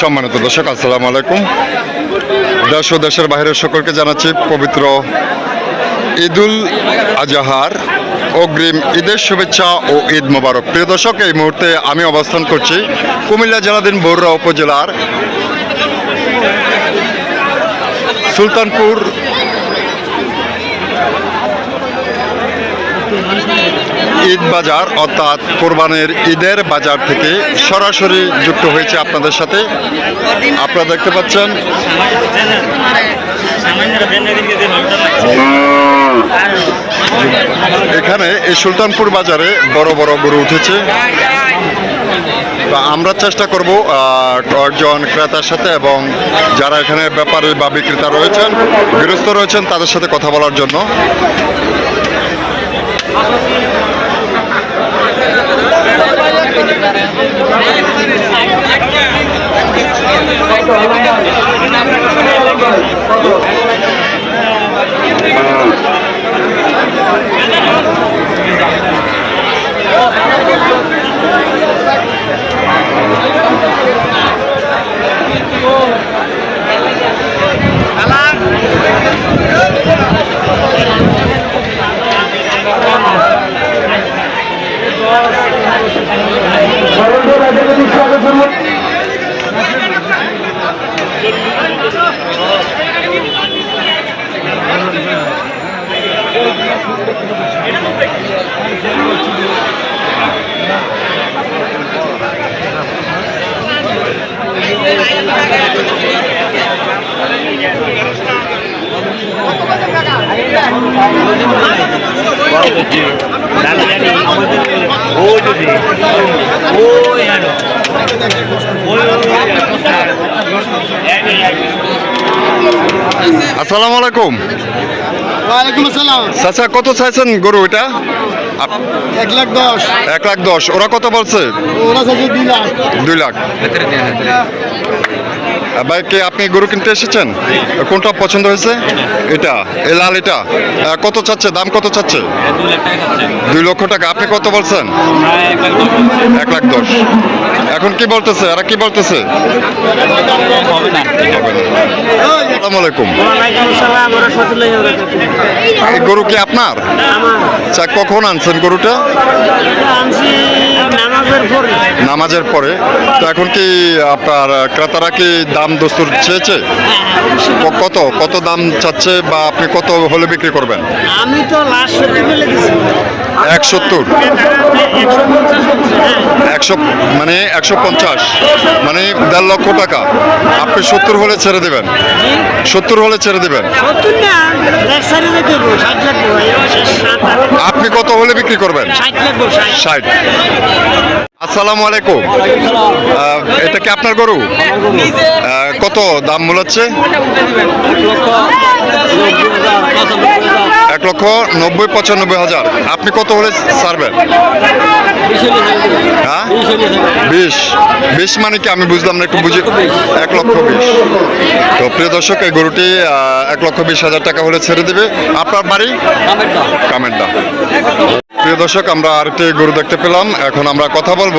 সম্মানিত দর্শক আসসালামু আলাইকুম। দেশ ও দেশের বাইরের সকলকে জানাচ্ছি পবিত্র ঈদুল আজহার অগ্রিম ঈদের শুভেচ্ছা ও ঈদ মোবারক। প্রিয় দর্শক, এই মুহূর্তে আমি অবস্থান করছি কুমিল্লা জেলাধীন বরুড়া উপজেলার সুলতানপুর ঈদ বাজার, অর্থাৎ কোরবানের ঈদের বাজার থেকে সরাসরি যুক্ত হয়েছে আপনাদের সাথে। আপনারা দেখতে পাচ্ছেন এখানে এই সুলতানপুর বাজারে বড় বড় গরু উঠেছে। আমরা চেষ্টা করব কয়েকজন ক্রেতার সাথে এবং যারা এখানে ব্যাপারী বা বিক্রেতা রয়েছেন, গৃহস্থ রয়েছেন, তাদের সাথে কথা বলার জন্য। আসসালামু আলাইকুম। ওয়ালাইকুম আসসালাম। চাচা কত চাইছেন গরু এটা? এক লাখ দশ। এক লাখ দশ। ওরা কত বলছে? ওরা চাইছে দুই লাখ। দুই লাখ। আহ, ভাই কে আপনি গরু কিনতে এসেছেন? কোনটা পছন্দ হয়েছে? এটা এ লাল এটা। কত চাচ্ছে? দাম কত চাচ্ছে? দুই লক্ষ টাকা। আপনি কত বলছেন? এক লাখ দশ। এখন কি বলতেছে? এরা কি বলতেছে? আসসালামু আলাইকুম। গরু কি আপনার? আচ্ছা কখন আনছেন গরুটা? নামাজের পরে? তো এখন কি আপনার ক্রেতারা কি দাম দস্তুর চেয়েছে? কত? কত দাম চাচ্ছে বা আপনি কত হলে বিক্রি করবেন? আমি তো লাস্ট এক সত্তর। একশো মানে একশো পঞ্চাশ মানে দেড় লক্ষ টাকা আপনি সত্তর হলে ছেড়ে দেবেন সত্তর হলে ছেড়ে দেবেন আপনি কত হলে বিক্রি করবেন ষাট আসসালামু আলাইকুম এটা কি আপনার গরু কত দাম মূলাচ্ছে এক লক্ষ নব্বই পঁচানব্বই হাজার। আপনি কত হলে ছাড়বেন হ্যাঁ? বিশ। বিশ মানে কি? আমি বুঝলাম না, একটু বুঝি। এক লক্ষ বিশ। তো প্রিয় দর্শক, এই গরুটি এক লক্ষ বিশ হাজার টাকা হলে ছেড়ে দেবে। আপনার বাড়ি? কামেন্ডা। প্রিয় দর্শক, আমরা আরেকটি গরু দেখতে পেলাম। এখন আমরা কথা বলব।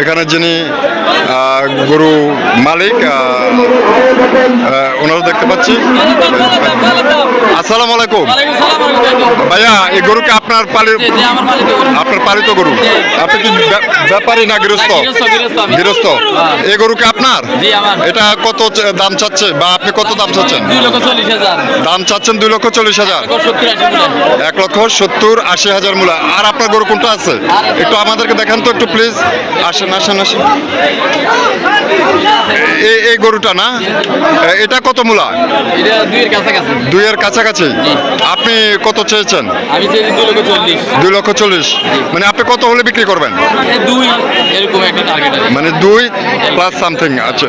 এখানে যিনি গরু মালিক ওনারও দেখতে পাচ্ছি। আসসালামু আলাইকুম। ভাইয়া এই গরুকে আপনার পালি আপনার পালিত গরু। আপনি কি ব্যাপারী না গৃহস্থ? গৃহস্থ এই গরুকে আপনার? এটা কত দাম চাচ্ছে বা আপনি কত দাম চাচ্ছেন? দাম চাচ্ছেন দুই লক্ষ চল্লিশ হাজার। এক লক্ষ সত্তর আশি হাজার মূলা আর আপনার গরু কোনটা আছে? একটু আমাদেরকে দেখান তো একটু প্লিজ আসেন আসেন আসেন। এই গরুটা না? এটা কত মূলা? দুইয়ের কাছাকাছি। কাছাকাছি? আপনি কত চেয়েছেন? আমি চেয়েছি দুই লক্ষ চল্লিশ। দুই লক্ষ চল্লিশ। মানে আপনি কত হলে বিক্রি করবেন? দুই এরকম একটা টার্গেট আছে। মানে দুই প্লাস সামথিং আছে।